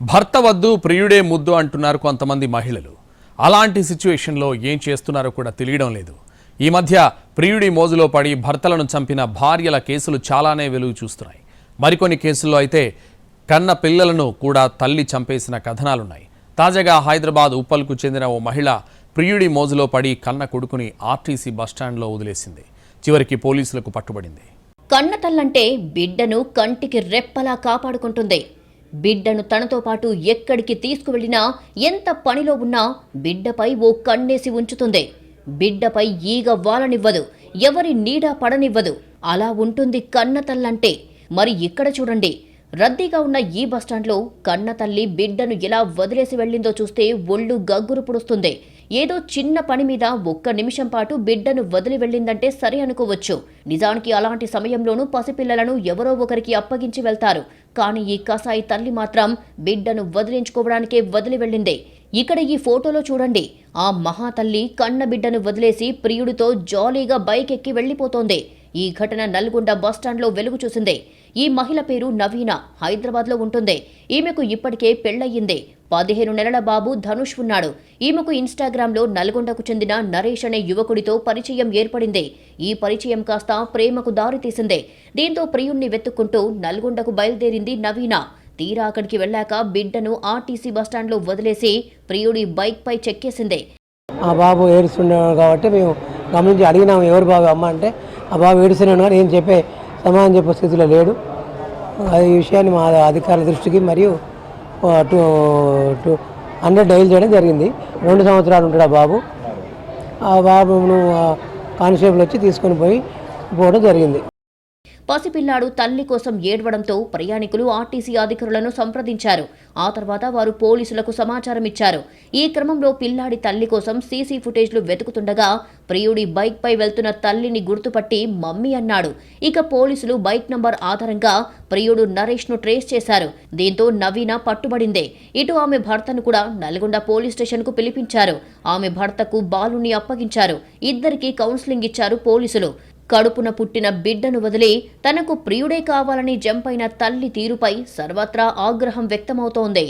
భర్త వద్దు ప్రియుడే ముద్దు అంటున్నారు కొంతమంది మహిళలు. అలాంటి సిచ్యువేషన్లో ఏం చేస్తున్నారో కూడా తెలియడం లేదు. ఈ మధ్య ప్రియుడి మోజులో పడి భర్తలను చంపిన భార్యల కేసులు చాలానే వెలుగు చూస్తున్నాయి. మరికొన్ని కేసుల్లో అయితే కన్న పిల్లలను కూడా తల్లి చంపేసిన కథనాలున్నాయి. తాజాగా హైదరాబాద్ ఉప్పల్కు చెందిన ఓ మహిళ ప్రియుడి మోజులో పడి కన్న కొడుకుని ఆర్టీసీ బస్టాండ్లో వదిలేసింది. చివరికి పోలీసులకు పట్టుబడింది. కన్నతల్లంటే బిడ్డను కంటికి రెప్పలా కాపాడుకుంటుంది. బిడ్డను తనతో పాటు ఎక్కడికి తీసుకువెళ్ళినా ఎంత పనిలో ఉన్నా బిడ్డపై ఓ కన్నేసి ఉంచుతుంది. బిడ్డపై ఈగ వాలనివ్వదు ఎవరి నీడా పడనివ్వదు. అలా ఉంటుంది కన్నతల్లంటే మరి ఇక్కడ చూడండి రద్దీగా ఉన్న ఈ బస్టాండ్లో కన్నతల్లి బిడ్డను ఎలా వదిలేసి వెళ్ళిందో చూస్తే ఒళ్ళు గగ్గురు పుడుస్తుంది. ఏదో చిన్న పని మీద ఒక్క నిమిషం పాటు బిడ్డను వదిలి వెళ్ళిందంటే సరే అనుకోవచ్చు. నిజానికి అలాంటి సమయంలోనూ పసిపిల్లలను ఎవరో ఒకరికి అప్పగించి వెళ్తారు. కానీ ఈ కసాయి తల్లి మాత్రం బిడ్డను వదిలించుకోవడానికే వదిలి వెళ్ళింది. ఇక్కడ ఈ ఫోటోలో చూడండి. ఆ మహాతల్లి కన్న బిడ్డను వదిలేసి ప్రియుడితో జాలీగా బైక్ ఎక్కి వెళ్ళిపోతోంది. ఈ ఘటన నల్గొండ బస్టాండ్లో వెలుగు చూసింది. ఈ మహిళ పేరు నవీన. హైదరాబాద్లో ఉంటుంది. ఈమెకు ఇప్పటికే పెళ్ళయ్యింది పదిహేను నెలల బాబు ధనుష్ ఉన్నాడు. ఈమెకు ఇన్స్టాగ్రామ్లో నల్గొండకు చెందిన నరేష్ అనే యువకుడితో పరిచయం ఏర్పడింది. ఈ పరిచయం కాస్త ప్రేమకు దారితీసింది దీంతో ప్రియుణ్ణి వెతుక్కుంటూ నల్గొండకు బయలుదేరింది నవీన. తీరా అక్కడికి వెళ్ళాక బిడ్డను ఆర్టీసీ బస్టాండ్లో వదిలేసి ప్రియుడి బైక్పై చెక్కేసింది. ఆ బాబు ఏడుస్తున్నాడు కాబట్టి మేము గమనించి అడిగినాము ఎవరు బాబు అమ్మ? అంటే ఆ బాబు ఏడుస్తున్నాడు కానీ ఏం చెప్పే సమాధానం చెప్పే స్థితిలో లేడు. ఈ విషయాన్ని మా అధికారుల దృష్టికి మరియు టూ టూ హండ్రెడ్ డైల్ చేయడం జరిగింది. రెండు సంవత్సరాలు ఉంటాడు ఆ బాబు. ఆ బాబును కానిస్టేబుల్ వచ్చి తీసుకొని పోయి పోవడం జరిగింది. పసిపిల్లాడు తల్లి కోసం ఏడవడంతో ప్రయాణికులు ఆర్టీసీ అధికారులను సంప్రదించారు. ఆ తర్వాత వారు పోలీసులకు సమాచారం ఇచ్చారు ఈ క్రమంలో పిల్లాడి తల్లి కోసం సీసీ ఫుటేజ్లు వెతుకుతుండగా ప్రియుడి బైక్పై వెళ్తున్న తల్లిని గుర్తుపట్టి మమ్మీ అన్నాడు. ఇక పోలీసులు బైక్ నంబర్ ఆధారంగా ప్రియుడు నరేష్ను ట్రేస్ చేశారు. దీంతో నవీన పట్టుబడిందే. ఇటు ఆమె భర్తను కూడా నల్గొండ పోలీస్ స్టేషన్కు పిలిపించారు. ఆమె భర్తకు బాలుని అప్పగించారు. ఇద్దరికీ కౌన్సిలింగ్ ఇచ్చారు పోలీసులు. కడుపున పుట్టిన బిడ్డను వదిలి తనకు ప్రియుడే కావాలని జంపైన తల్లి తీరుపై సర్వత్రా ఆగ్రహం వ్యక్తమవుతోంది.